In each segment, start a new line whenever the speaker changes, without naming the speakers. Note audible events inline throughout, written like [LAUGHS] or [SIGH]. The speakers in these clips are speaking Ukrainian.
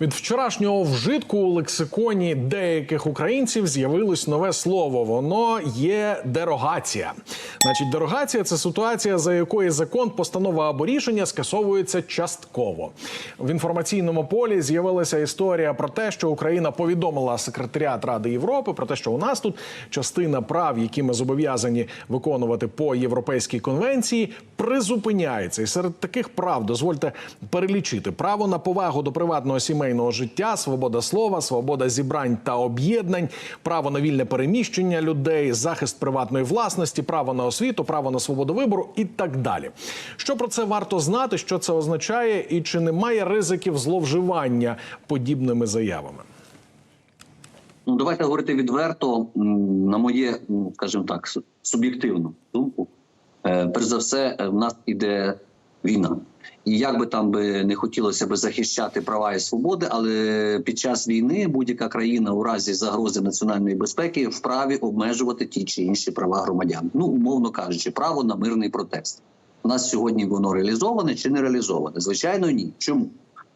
Від вчорашнього вжитку у лексиконі деяких українців з'явилось нове слово. Воно є дерогація. Значить, дерогація це ситуація, за якої закон, постанова або рішення скасовується частково. В інформаційному полі з'явилася історія про те, що Україна повідомила секретаріат Ради Європи про те, що у нас тут частина прав, які ми зобов'язані виконувати по європейській конвенції, призупиняється. І серед таких прав дозвольте перелічити право на повагу до приватного сімейного життя, свобода слова, свобода зібрань та об'єднань, право на вільне переміщення людей, захист приватної власності, право на освіту, право на свободу вибору і так далі. Що про це варто знати? Що це означає, і чи немає ризиків зловживання подібними заявами?
Ну, давайте говорити відверто, на моє, скажімо так, суб'єктивну думку. Е, Перш за все, е, в нас іде війна. І як би там би не хотілося би захищати права і свободи, але під час війни будь-яка країна у разі загрози національної безпеки вправі обмежувати ті чи інші права громадян. Ну, умовно кажучи, право на мирний протест. У нас сьогодні воно реалізоване чи не реалізоване? Звичайно, ні. Чому?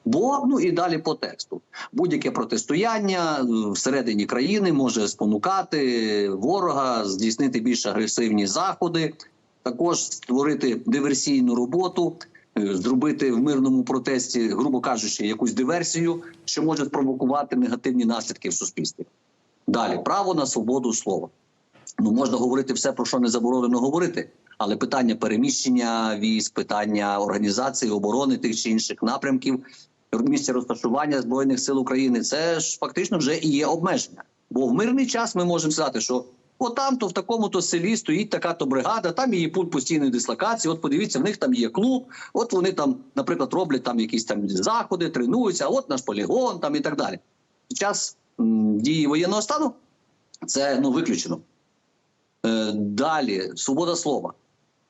Бо ну і далі по тексту будь-яке протистояння е, всередині країни може спонукати ворога здійснити більш агресивні заходи, також створити диверсійну роботу, е, зробити в мирному протесті, грубо кажучи, якусь диверсію, що може спровокувати негативні наслідки в суспільстві. Далі право на свободу слова. Ну можна говорити все, про що не заборонено говорити. Але питання переміщення військ, питання організації оборони тих чи інших напрямків, місця розташування збройних сил України це ж фактично вже і є обмеження. Бо в мирний час ми можемо сказати, що от там то в такому то селі стоїть така то бригада, там її пункт постійної дислокації. От подивіться, в них там є клуб. От вони там, наприклад, роблять там якісь там заходи, тренуються. а От наш полігон там і так далі. Під час м, дії воєнного стану це ну виключено. Е, Далі свобода слова.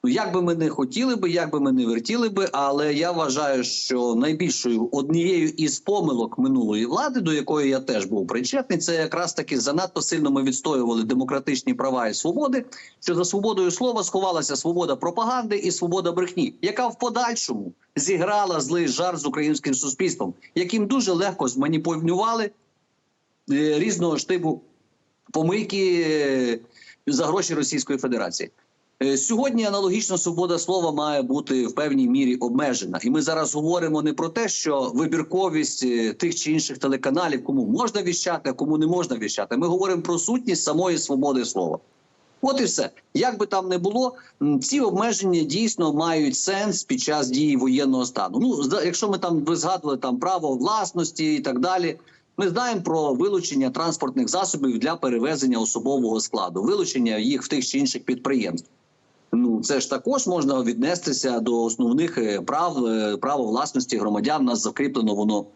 Ну, як би ми не хотіли би, як би ми не вертіли би, але я вважаю, що найбільшою однією із помилок минулої влади, до якої я теж був причетний, це якраз таки занадто сильно ми відстоювали демократичні права і свободи. Що за свободою слова сховалася свобода пропаганди і свобода брехні, яка в подальшому зіграла злий жар з українським суспільством, яким дуже легко зманіпулювали е, різного штибу помийки е, за гроші Російської Федерації. Е, Сьогодні аналогічно свобода слова має бути в певній мірі обмежена, і ми зараз говоримо не про те, що вибірковість е, тих чи інших телеканалів, кому можна віщати, а кому не можна віщати. Ми говоримо про сутність самої свободи слова. От і все. Як би там не було, ці обмеження дійсно мають сенс під час дії воєнного стану. Ну, якщо ми там ви згадували там право власності і так далі. Ми знаємо про вилучення транспортних засобів для перевезення особового складу, вилучення їх в тих чи інших підприємств. Ну це ж також можна віднестися до основних е, прав е, право власності громадян. У нас закріплено воно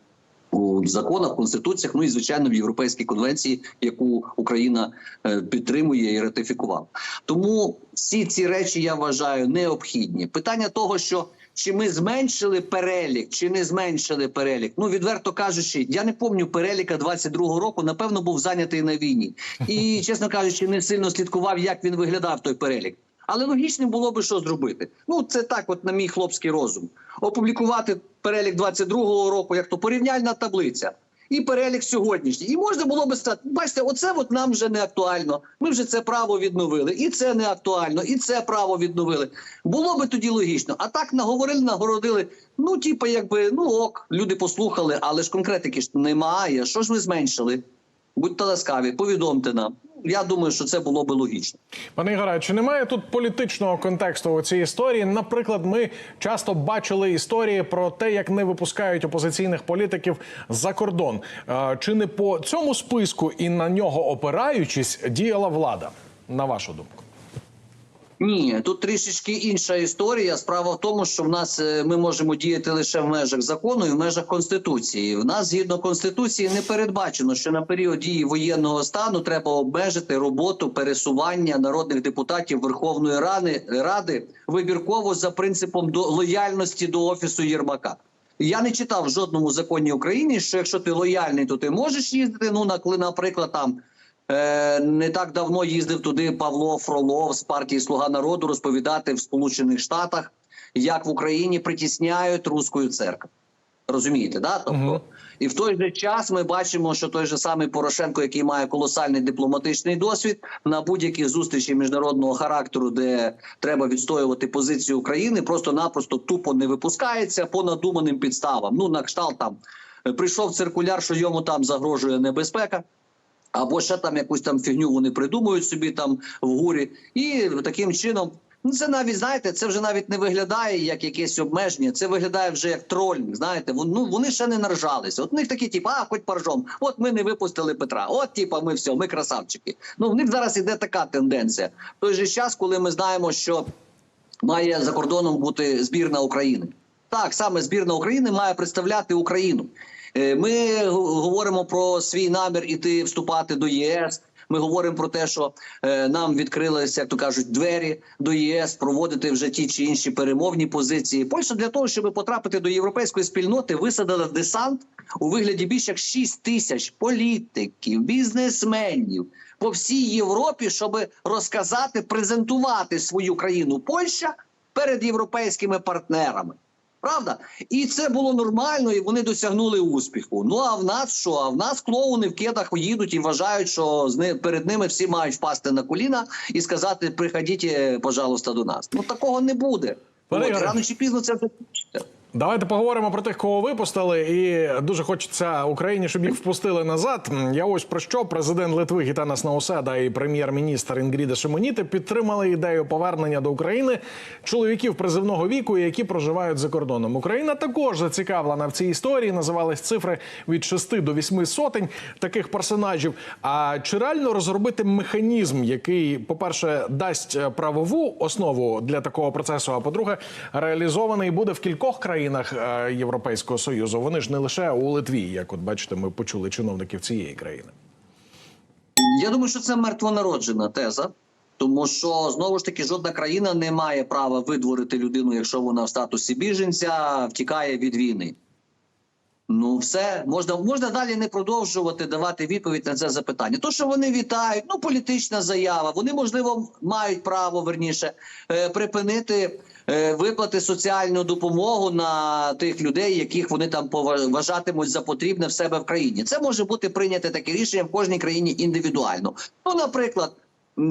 у законах, конституціях. Ну і звичайно в Європейській конвенції, яку Україна е, підтримує і ратифікувала. Тому всі ці речі я вважаю необхідні. Питання того, що чи ми зменшили перелік, чи не зменшили перелік. Ну відверто кажучи, я не пам'ятаю переліка 22-го року. Напевно, був зайнятий на війні, і [LAUGHS] чесно кажучи, не сильно слідкував, як він виглядав той перелік. Але логічним було би що зробити. Ну це так, от на мій хлопський розум. Опублікувати перелік 22-го року, як то порівняльна таблиця. І перелік сьогоднішній. І можна було би сказати, бачите, оце от нам вже не актуально. Ми вже це право відновили, і це не актуально, і це право відновили. Було би тоді логічно. А так наговорили, нагородили. Ну, типу, якби ну ок, люди послухали, але ж конкретики ж немає. Що ж ви зменшили? Будьте ласкаві, повідомте нам. Я думаю, що це було би логічно.
Пане Ігоре, чи немає тут політичного контексту у цій історії? Наприклад, ми часто бачили історії про те, як не випускають опозиційних політиків за кордон. Чи не по цьому списку і на нього опираючись діяла влада? На вашу думку?
Ні, тут трішечки інша історія. Справа в тому, що в нас е, ми можемо діяти лише в межах закону і в межах конституції. В нас згідно конституції не передбачено, що на період дії воєнного стану треба обмежити роботу пересування народних депутатів Верховної Ради Ради вибірково за принципом до лояльності до офісу Єрмака. Я не читав в жодному законі України, що якщо ти лояльний, то ти можеш їздити. Ну на наприклад, там Не так давно їздив туди Павло Фролов з партії Слуга народу розповідати в Сполучених Штатах, як в Україні притісняють руською церкву. Розумієте, да? Тобто,
Мгм.
і в той же час ми бачимо, що той же самий Порошенко, який має колосальний дипломатичний досвід, на будь-які зустрічі міжнародного характеру, де треба відстоювати позицію України, просто-напросто тупо не випускається по надуманим підставам. Ну, на кшталт там е, прийшов циркуляр, що йому там загрожує небезпека. Або ще там якусь там фігню вони придумують собі там в гурі, і таким чином. Ну, це навіть знаєте, це вже навіть не виглядає як якесь обмеження. Це виглядає вже як тролінг. Знаєте, Вон- ну вони ще не наржалися. От в них такі, типу, а хоч паржом. От ми не випустили Петра. От, типа, ми все, ми красавчики. Ну в них зараз іде така тенденція. В той же час, коли ми знаємо, що має за кордоном бути збірна України. Так, саме збірна України має представляти Україну. Е, Ми говоримо про свій намір іти вступати до ЄС. Ми говоримо про те, що е, нам відкрилися, як то кажуть, двері до ЄС, проводити вже ті чи інші перемовні позиції. Польща для того, щоб потрапити до європейської спільноти, висадила десант у вигляді більш як 6 тисяч політиків, бізнесменів по всій Європі, щоб розказати, презентувати свою країну Польща перед європейськими партнерами. Правда, і це було нормально, і вони досягнули успіху. Ну а в нас що? А в нас клоуни в кедах їдуть і вважають, що з ни- перед ними всі мають впасти на коліна і сказати: приходіть, е, пожалуйста, до нас. Ну такого не буде. От, рано чи пізно це закінчиться.
Давайте поговоримо про тих, кого випустили, і дуже хочеться Україні, щоб їх впустили назад. Я ось про що президент Литви Гітанас Науседа і прем'єр-міністр Інгріда Шимоніти підтримали ідею повернення до України чоловіків призивного віку, які проживають за кордоном. Україна також зацікавлена в цій історії. Називались цифри від 6 до 8 сотень таких персонажів. А чи реально розробити механізм, який, по-перше, дасть е, правову основу для такого процесу? А по-друге, реалізований буде в кількох країнах е, Європейського союзу. Вони ж не лише у Литві, як от бачите, ми почули чиновників цієї країни.
Я думаю, що це мертвонароджена теза, тому що знову ж таки жодна країна не має права видворити людину, якщо вона в статусі біженця втікає від війни. Ну, все можна можна далі не продовжувати давати відповідь на це запитання. То, що вони вітають, ну політична заява. Вони можливо мають право верніше е, припинити е, виплати соціальну допомогу на тих людей, яких вони там вважатимуть за потрібне в себе в країні. Це може бути прийняте таке рішення в кожній країні індивідуально. Ну, наприклад.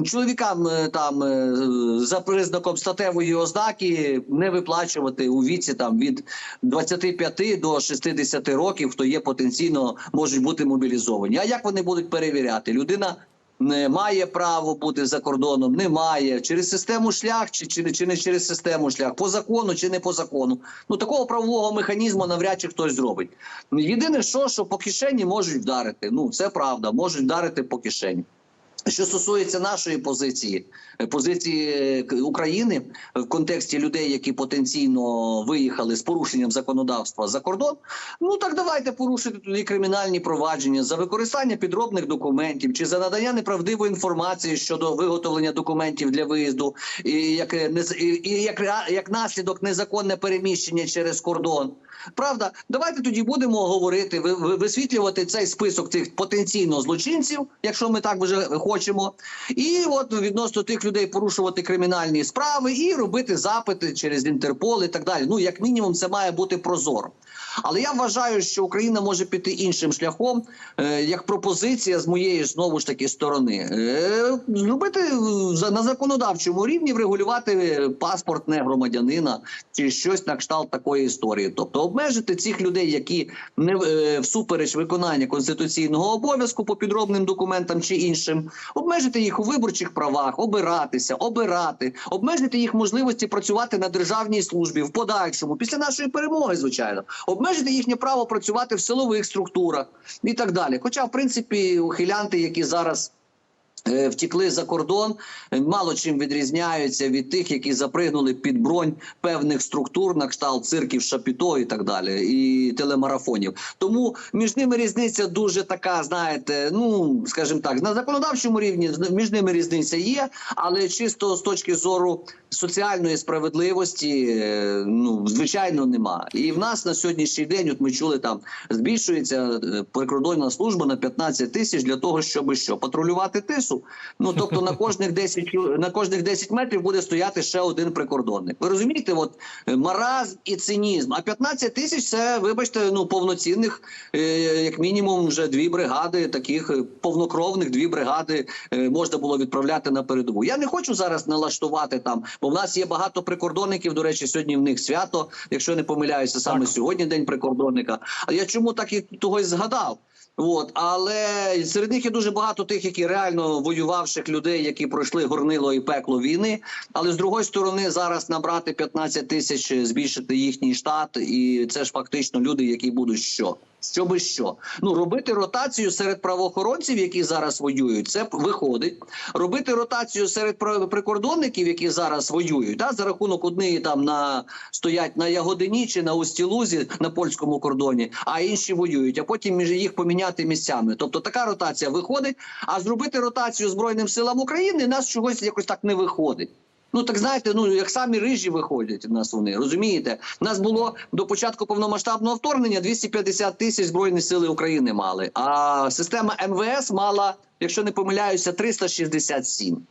Чоловікам е, там е, за признаком статевої ознаки не виплачувати у віці там від 25 до 60 років, хто є потенційно можуть бути мобілізовані. А як вони будуть перевіряти? Людина не має право бути за кордоном, не має через систему шлях, чи, чи, чи не через систему шлях, по закону чи не по закону. Ну такого правового механізму навряд чи хтось зробить. Єдине, що, що по кишені можуть вдарити. Ну це правда, можуть вдарити по кишені. Що стосується нашої позиції, е, позиції е, України в контексті людей, які потенційно виїхали з порушенням законодавства за кордон, ну так давайте порушити тоді кримінальні провадження за використання підробних документів чи за надання неправдивої інформації щодо виготовлення документів для виїзду, і як е, і, як, як наслідок незаконне переміщення через кордон. Правда, давайте тоді будемо говорити, ви- ви- висвітлювати цей список цих потенційно злочинців, якщо ми так вже хочемо, і от відносно тих людей порушувати кримінальні справи і робити запити через Інтерпол і так далі. Ну як мінімум, це має бути прозоро. Але я вважаю, що Україна може піти іншим шляхом, е, як пропозиція з моєї знову ж таки сторони, е, зробити на законодавчому рівні врегулювати е, паспорт не громадянина чи щось на кшталт такої історії, тобто обмежити цих людей, які не е, всупереч виконання конституційного обов'язку по підробним документам чи іншим, обмежити їх у виборчих правах, обиратися, обирати, обмежити їх можливості працювати на державній службі в подальшому, після нашої перемоги, звичайно, обмежити їхнє право працювати в силових структурах і так далі. Хоча, в принципі, ухилянти, які зараз. е, Втікли за кордон, мало чим відрізняються від тих, які запригнули під бронь певних структур на кшталт цирків, шапіто і так далі, і телемарафонів. Тому між ними різниця дуже така, знаєте, ну скажімо так, на законодавчому рівні між ними різниця є, але чисто з точки зору соціальної справедливості е, ну звичайно нема. І в нас на сьогоднішній день, от ми чули, там збільшується е, прикордонна служба на 15 тисяч для того, щоб що патрулювати тису. Ну тобто на кожних 10 на кожних 10 метрів буде стояти ще один прикордонник. Ви розумієте, от е, маразм і цинізм. А 15 тисяч це, вибачте, ну повноцінних, як мінімум, вже дві бригади, таких повнокровних дві бригади можна було відправляти на передову. Я не хочу зараз налаштувати там, бо в нас є багато прикордонників. До речі, сьогодні в них свято, якщо я не помиляюся, саме
Так.
сьогодні день прикордонника. А я чому так і того й згадав? От, але серед них є дуже багато тих, які реально воювавших людей, які пройшли горнило і пекло війни. Але з другої сторони, зараз набрати 15 тисяч, збільшити їхній штат, і це ж фактично люди, які будуть що. Що би що, ну робити ротацію серед правоохоронців, які зараз воюють, це виходить. Робити ротацію серед прикордонників, які зараз воюють, да, за рахунок однієї там на стоять на Ягодині чи на Устілузі на польському кордоні, а інші воюють. А потім їх поміняти місцями. Тобто така ротація виходить. А зробити ротацію збройним силам України нас чогось якось так не виходить. Ну так знаєте, ну як самі рижі виходять в нас вони розумієте. Нас було до початку повномасштабного вторгнення 250 тисяч збройні сили України мали. А система МВС мала, якщо не помиляюся, 367.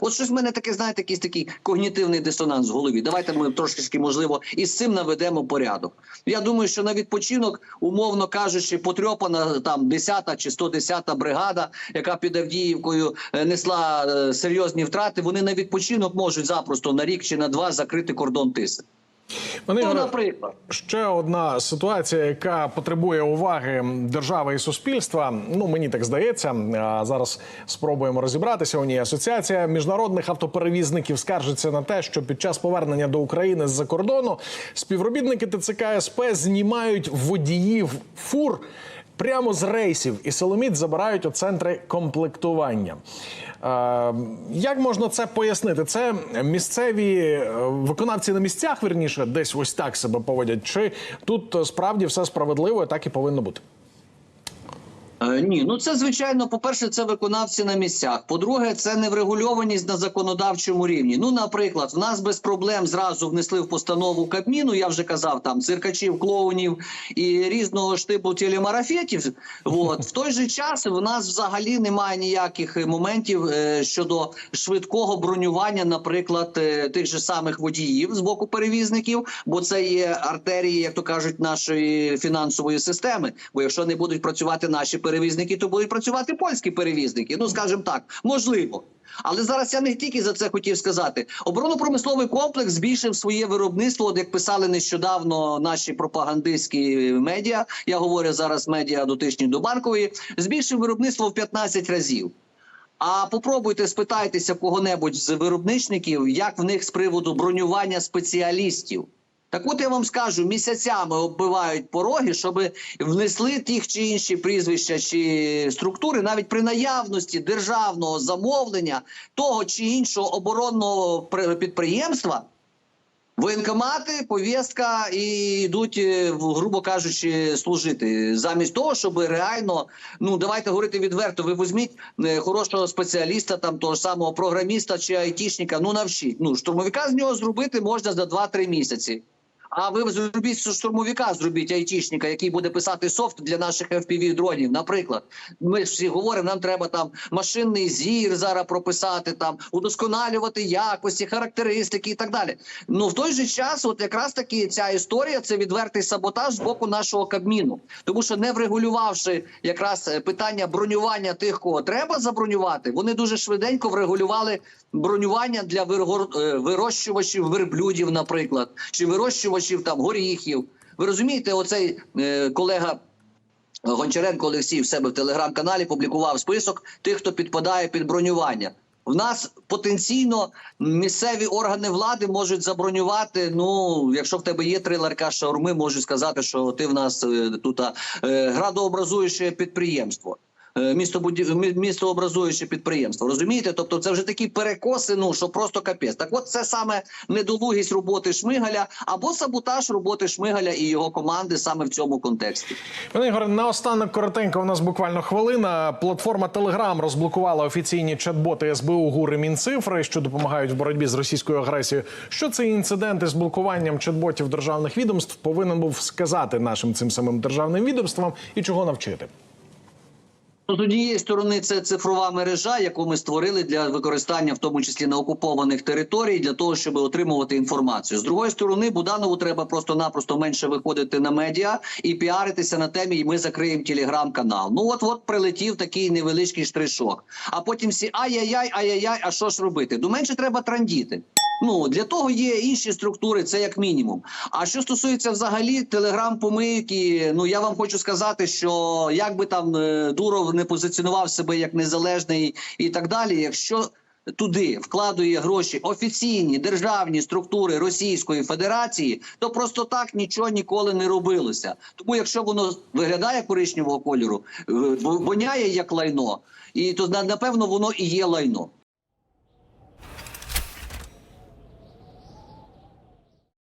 От щось в мене таке, знаєте, якийсь такий когнітивний дисонанс в голові. Давайте ми трошки, можливо, і з цим наведемо порядок. Я думаю, що на відпочинок, умовно кажучи, потрьопана там 10-та чи 110-та бригада, яка під Авдіївкою е, несла е, серйозні втрати, вони на відпочинок можуть запросто на рік чи на два закрити кордон тиси.
Пане
Ну, наприклад.
Ще одна ситуація, яка потребує уваги держави і суспільства. Ну мені так здається. А зараз спробуємо розібратися. У ній асоціація міжнародних автоперевізників скаржиться на те, що під час повернення до України з-за кордону співробітники ТЦК СП знімають водіїв фур. Прямо з рейсів і силоміт забирають у центри комплектування. Е, як можна це пояснити? Це місцеві е, виконавці на місцях, верніше, десь ось так себе поводять. Чи тут е, справді все справедливо так і повинно бути?
Е, Ні, ну це звичайно. По перше, це виконавці на місцях. По-друге, це неврегульованість на законодавчому рівні. Ну, наприклад, в нас без проблем зразу внесли в постанову Кабміну. Я вже казав там циркачів, клоунів і різного штибу телемарафетів. От в той же час в нас взагалі немає ніяких моментів е, щодо швидкого бронювання, наприклад, е, тих же самих водіїв з боку перевізників, бо це є артерії, як то кажуть, нашої фінансової системи. Бо якщо не будуть працювати наші перевізники, то будуть працювати польські перевізники. Ну скажімо так, можливо. Але зараз я не тільки за це хотів сказати. Оборонно-промисловий комплекс збільшив своє виробництво, от як писали нещодавно наші пропагандистські медіа. Я говорю зараз медіа дотичні до банкової, збільшив виробництво в 15 разів. А попробуйте спитайтеся кого-небудь з виробничників, як в них з приводу бронювання спеціалістів. Так от я вам скажу, місяцями оббивають пороги, щоб внесли тих чи інші прізвища чи структури, навіть при наявності державного замовлення того чи іншого оборонного пр- підприємства. Воєнкомати, повістка і йдуть, е, грубо кажучи, служити замість того, щоб реально, ну давайте говорити відверто. Ви візьміть е, хорошого спеціаліста, там того самого програміста чи айтішника. Ну навчіть. Ну штурмовика з нього зробити можна за 2-3 місяці. А ви зробіть штурмовика, зробіть айтішника, який буде писати софт для наших fpv дронів. Наприклад, ми ж всі говоримо, нам треба там машинний зір зараз прописати, там удосконалювати якості, характеристики і так далі. Ну в той же час, от якраз таки ця історія це відвертий саботаж з боку нашого кабміну, тому що не врегулювавши якраз е, питання бронювання тих, кого треба забронювати, вони дуже швиденько врегулювали бронювання для е, вирощувачів верблюдів, наприклад, чи вирощувачів там горіхів. Ви розумієте, оцей е, колега. Гончаренко Олексій в себе в телеграм-каналі публікував список тих, хто підпадає під бронювання. В нас потенційно місцеві органи влади можуть забронювати. Ну, якщо в тебе є три ларька шаурми, можуть сказати, що ти в нас е, тут е, градообразуюче підприємство. Е, містобуді... містообразуюче підприємство. Розумієте? Тобто, це вже такі перекоси, ну що просто капець. Так, от це саме недолугість роботи Шмигаля або саботаж роботи Шмигаля і його команди саме в цьому контексті.
Пане Ігоре, наостанок коротенько, у нас буквально хвилина. Платформа Telegram розблокувала офіційні чат-боти СБУ ГУР і Мінцифри, що допомагають в боротьбі з російською агресією. Що цей інцидент із блокуванням чат-ботів державних відомств повинен був сказати нашим цим самим державним відомствам і чого навчити?
Ну, з однієї сторони, це цифрова мережа, яку ми створили для використання, в тому числі на окупованих територій, для того, щоб отримувати інформацію. З другої сторони, Буданову треба просто-напросто менше виходити на медіа і піаритися на темі. І ми закриємо телеграм-канал. Ну от от прилетів такий невеличкий штришок. А потім всі ай-яй-яй, ай-яй-яй, а що ж робити? Ну менше треба трандіти. Ну для того є інші структури, це як мінімум. А що стосується взагалі телеграм-помийки, ну я вам хочу сказати, що як би там е, Дуров не позиціонував себе як незалежний і так далі, якщо туди вкладує гроші офіційні державні структури Російської Федерації, то просто так нічого ніколи не робилося. Тому, якщо воно виглядає коричневого кольору, е, воняє як лайно, і то на- напевно воно і є лайно.